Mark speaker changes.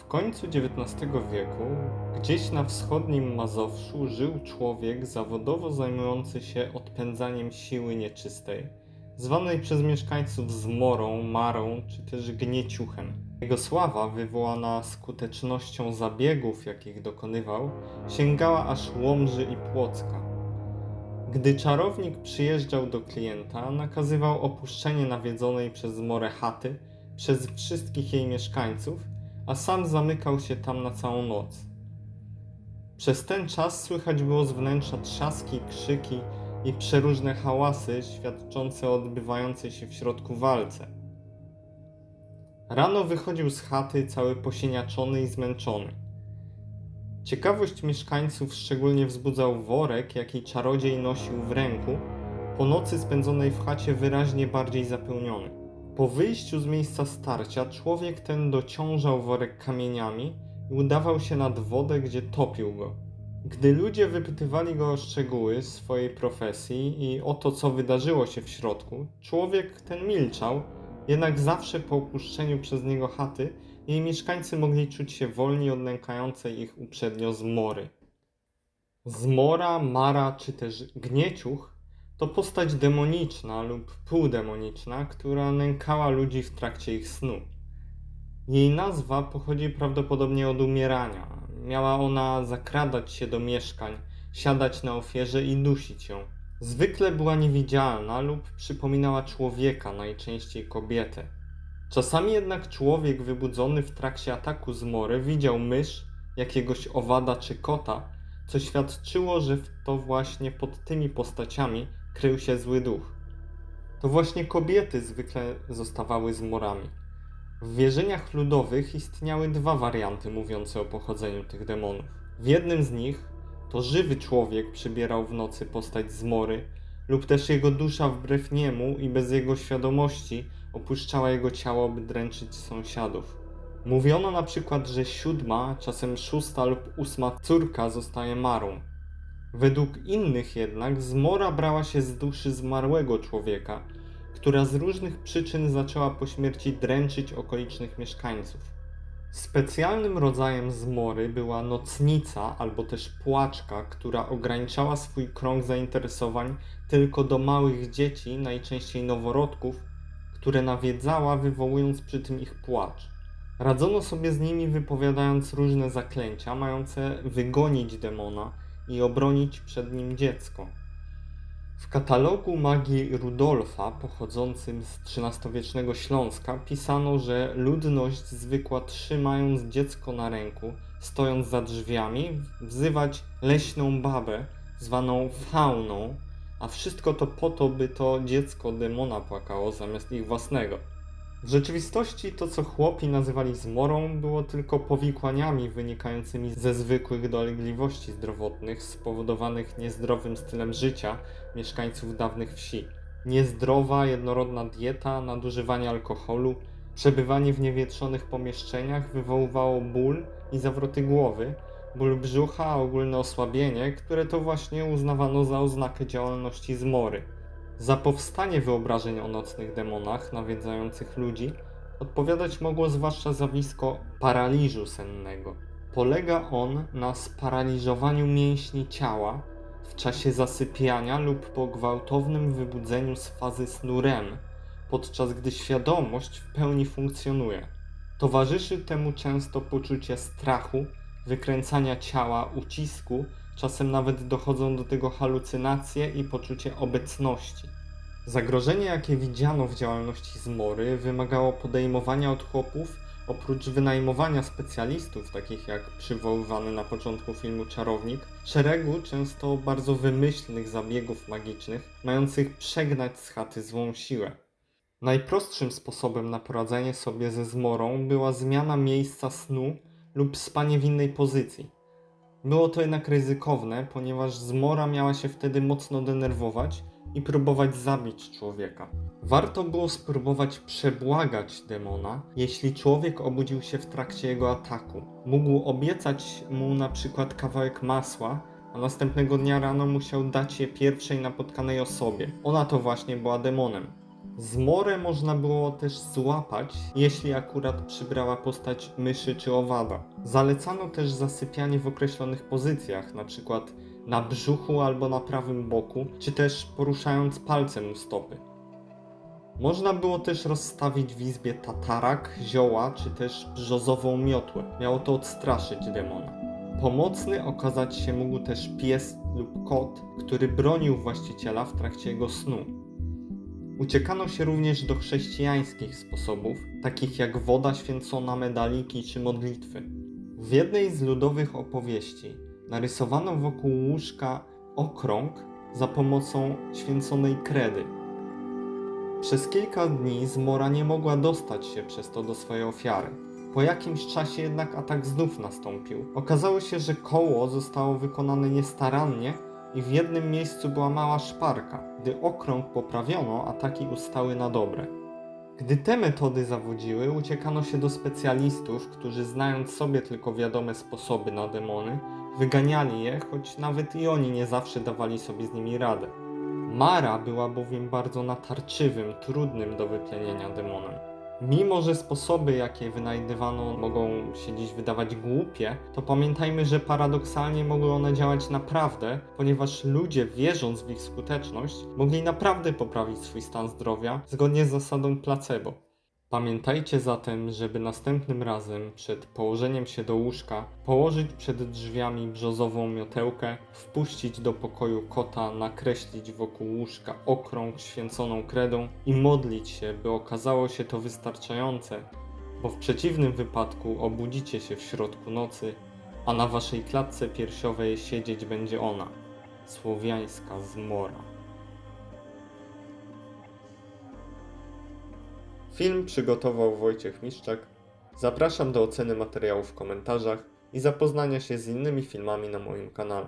Speaker 1: W końcu XIX wieku, gdzieś na wschodnim Mazowszu, żył człowiek zawodowo zajmujący się odpędzaniem siły nieczystej, zwanej przez mieszkańców zmorą, marą czy też gnieciuchem. Jego sława, wywołana skutecznością zabiegów, jakich dokonywał, sięgała aż Łomży i Płocka. Gdy czarownik przyjeżdżał do klienta, nakazywał opuszczenie nawiedzonej przez zmorę chaty przez wszystkich jej mieszkańców, a sam zamykał się tam na całą noc. Przez ten czas słychać było z wnętrza trzaski, krzyki i przeróżne hałasy świadczące o odbywającej się w środku walce. Rano wychodził z chaty cały posieniaczony i zmęczony. Ciekawość mieszkańców szczególnie wzbudzał worek, jaki czarodziej nosił w ręku, po nocy spędzonej w chacie wyraźnie bardziej zapełniony. Po wyjściu z miejsca starcia człowiek ten dociążał worek kamieniami i udawał się nad wodę, gdzie topił go. Gdy ludzie wypytywali go o szczegóły swojej profesji i o to, co wydarzyło się w środku, człowiek ten milczał, jednak zawsze po opuszczeniu przez niego chaty jej mieszkańcy mogli czuć się wolni od nękającej ich uprzednio zmory. Zmora, mara czy też gnieciuch to postać demoniczna lub półdemoniczna, która nękała ludzi w trakcie ich snu. Jej nazwa pochodzi prawdopodobnie od umierania. Miała ona zakradać się do mieszkań, siadać na ofierze i dusić ją. Zwykle była niewidzialna lub przypominała człowieka, najczęściej kobietę. Czasami jednak człowiek wybudzony w trakcie ataku zmory widział mysz, jakiegoś owada czy kota, co świadczyło, że to właśnie pod tymi postaciami krył się zły duch. To właśnie kobiety zwykle zostawały zmorami. W wierzeniach ludowych istniały dwa warianty mówiące o pochodzeniu tych demonów. W jednym z nich to żywy człowiek przybierał w nocy postać zmory, lub też jego dusza wbrew niemu i bez jego świadomości opuszczała jego ciało, by dręczyć sąsiadów. Mówiono na przykład, że siódma, czasem szósta lub ósma córka zostaje marą. Według innych jednak zmora brała się z duszy zmarłego człowieka, która z różnych przyczyn zaczęła po śmierci dręczyć okolicznych mieszkańców. Specjalnym rodzajem zmory była nocnica albo też płaczka, która ograniczała swój krąg zainteresowań tylko do małych dzieci, najczęściej noworodków, które nawiedzała, wywołując przy tym ich płacz. Radzono sobie z nimi wypowiadając różne zaklęcia, mające wygonić demona i obronić przed nim dziecko. W katalogu magii Rudolfa, pochodzącym z XIII-wiecznego Śląska, pisano, że ludność zwykła trzymając dziecko na ręku, stojąc za drzwiami, wzywać leśną babę, zwaną fauną, a wszystko to po to, by to dziecko demona płakało zamiast ich własnego. W rzeczywistości to, co chłopi nazywali zmorą, było tylko powikłaniami wynikającymi ze zwykłych dolegliwości zdrowotnych spowodowanych niezdrowym stylem życia mieszkańców dawnych wsi. Niezdrowa, jednorodna dieta, nadużywanie alkoholu, przebywanie w niewietrzonych pomieszczeniach wywoływało ból i zawroty głowy, ból brzucha, ogólne osłabienie, które to właśnie uznawano za oznakę działalności zmory. Za powstanie wyobrażeń o nocnych demonach nawiedzających ludzi odpowiadać mogło zwłaszcza zjawisko paraliżu sennego. Polega on na sparaliżowaniu mięśni ciała w czasie zasypiania lub po gwałtownym wybudzeniu z fazy snu REM, podczas gdy świadomość w pełni funkcjonuje. Towarzyszy temu często poczucie strachu, wykręcania ciała, ucisku, czasem nawet dochodzą do tego halucynacje i poczucie obecności. Zagrożenie, jakie widziano w działalności zmory, wymagało podejmowania od chłopów, oprócz wynajmowania specjalistów, takich jak przywoływany na początku filmu czarownik, szeregu często bardzo wymyślnych zabiegów magicznych, mających przegnać z chaty złą siłę. Najprostszym sposobem na poradzenie sobie ze zmorą była zmiana miejsca snu lub spanie w innej pozycji. Było to jednak ryzykowne, ponieważ zmora miała się wtedy mocno denerwować i próbować zabić człowieka. Warto było spróbować przebłagać demona, jeśli człowiek obudził się w trakcie jego ataku. Mógł obiecać mu na przykład kawałek masła, a następnego dnia rano musiał dać je pierwszej napotkanej osobie. Ona to właśnie była demonem. Zmorę można było też złapać, jeśli akurat przybrała postać myszy czy owada. Zalecano też zasypianie w określonych pozycjach, przykład na brzuchu albo na prawym boku, czy też poruszając palcem u stopy. Można było też rozstawić w izbie tatarak, zioła, czy też brzozową miotłę. Miało to odstraszyć demona. Pomocny okazać się mógł też pies lub kot, który bronił właściciela w trakcie jego snu. Uciekano się również do chrześcijańskich sposobów, takich jak woda święcona, medaliki czy modlitwy. W jednej z ludowych opowieści narysowano wokół łóżka okrąg za pomocą święconej kredy. Przez kilka dni zmora nie mogła dostać się przez to do swojej ofiary. Po jakimś czasie jednak atak znów nastąpił. Okazało się, że koło zostało wykonane niestarannie i w jednym miejscu była mała szparka. Gdy okrąg poprawiono, ataki ustały na dobre. Gdy te metody zawodziły, uciekano się do specjalistów, którzy znając sobie tylko wiadome sposoby na demony, wyganiali je, choć nawet i oni nie zawsze dawali sobie z nimi radę. Mara była bowiem bardzo natarczywym, trudnym do wyplenienia demonem. Mimo, że sposoby, jakie wynajdywano, mogą się dziś wydawać głupie, to pamiętajmy, że paradoksalnie mogły one działać naprawdę, ponieważ ludzie, wierząc w ich skuteczność, mogli naprawdę poprawić swój stan zdrowia zgodnie z zasadą placebo. Pamiętajcie zatem, żeby następnym razem przed położeniem się do łóżka położyć przed drzwiami brzozową miotełkę, wpuścić do pokoju kota, nakreślić wokół łóżka okrąg święconą kredą i modlić się, by okazało się to wystarczające, bo w przeciwnym wypadku obudzicie się w środku nocy, a na waszej klatce piersiowej siedzieć będzie ona, słowiańska zmora. Film przygotował Wojciech Miszczak. Zapraszam do oceny materiału w komentarzach i zapoznania się z innymi filmami na moim kanale.